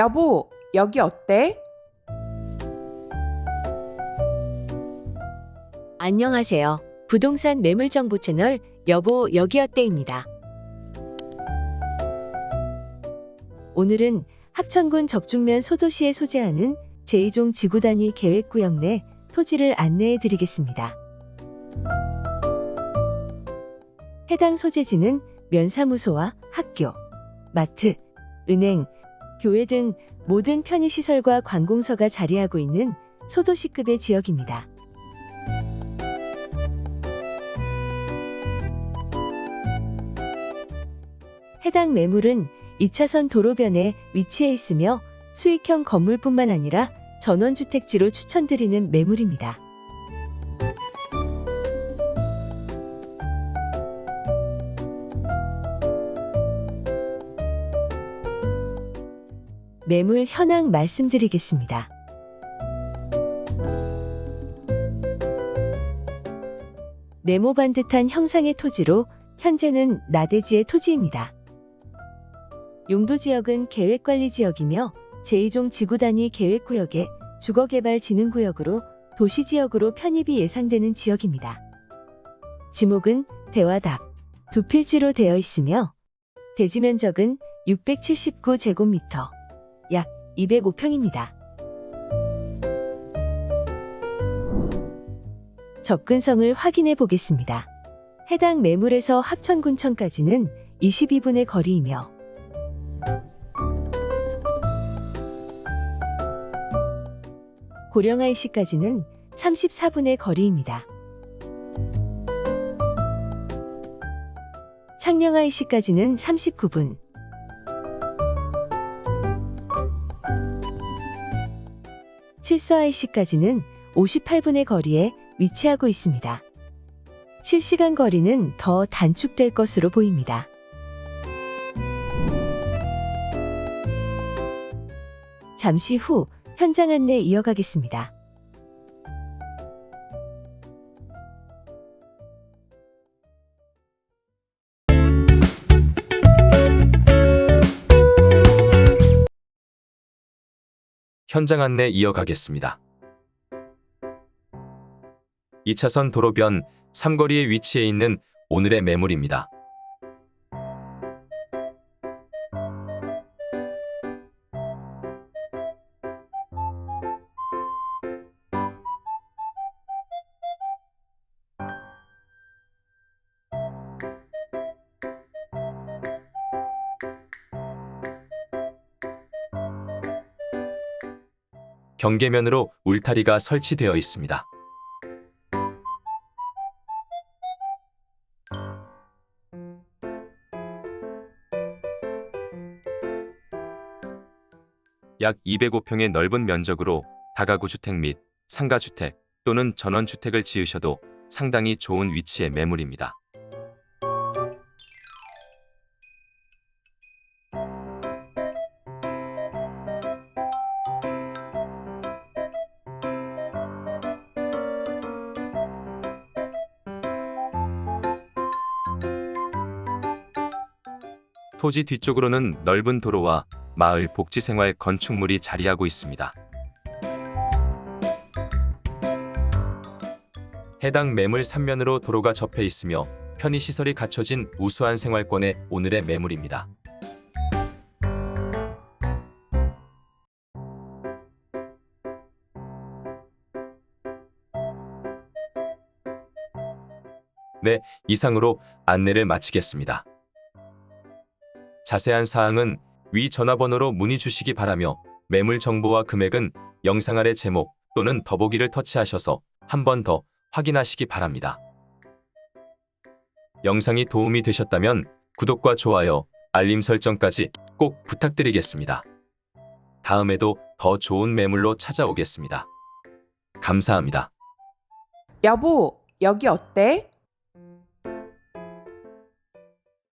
여보, 여기 어때? 안녕하세요. 부동산 매물 정보 채널 여보 여기 어때입니다. 오늘은 합천군 적중면 소도시에 소재하는 제2종 지구단위 계획구역 내 토지를 안내해 드리겠습니다. 해당 소재지는 면사무소와 학교, 마트, 은행, 교회 등 모든 편의시설과 관공서가 자리하고 있는 소도시급의 지역입니다. 해당 매물은 2차선 도로변에 위치해 있으며 수익형 건물뿐만 아니라 전원주택지로 추천드리는 매물입니다. 매물 현황 말씀드리겠습니다. 네모 반 듯한 형상의 토지로 현재는 나대지의 토지입니다. 용도 지역은 계획관리 지역이며 제2종 지구단위 계획구역의 주거개발진흥구역으로 도시지역으로 편입이 예상되는 지역입니다. 지목은 대화답, 두 필지로 되어 있으며 대지 면적은 679제곱미터, 약 205평입니다. 접근성을 확인해 보겠습니다. 해당 매물에서 합천군청까지는 22분의 거리이며 고령IC까지는 34분의 거리입니다. 창녕IC까지는 39분, 칠서IC까지는 58분의 거리에 위치하고 있습니다. 실시간 거리는 더 단축될 것으로 보입니다. 잠시 후 현장 안내 이어가겠습니다. 현장 안내 이어가겠습니다. 2차선 도로변 삼거리에 위치해 있는 오늘의 매물입니다. 경계면으로 울타리가 설치되어 있습니다. 약 205평의 넓은 면적으로 다가구 주택 및 상가 주택 또는 전원 주택을 지으셔도 상당히 좋은 위치의 매물입니다. 토지 뒤쪽으로는 넓은 도로와 마을 복지생활 건축물이 자리하고 있습니다. 해당 매물 3면으로 도로가 접해 있으며 편의시설이 갖춰진 우수한 생활권의 오늘의 매물입니다. 네, 이상으로 안내를 마치겠습니다. 자세한 사항은 위 전화번호로 문의 주시기 바라며 매물 정보와 금액은 영상 아래 제목 또는 더보기를 터치하셔서 한 번 더 확인하시기 바랍니다. 영상이 도움이 되셨다면 구독과 좋아요, 알림 설정까지 꼭 부탁드리겠습니다. 다음에도 더 좋은 매물로 찾아오겠습니다. 감사합니다. 여보, 여기 어때?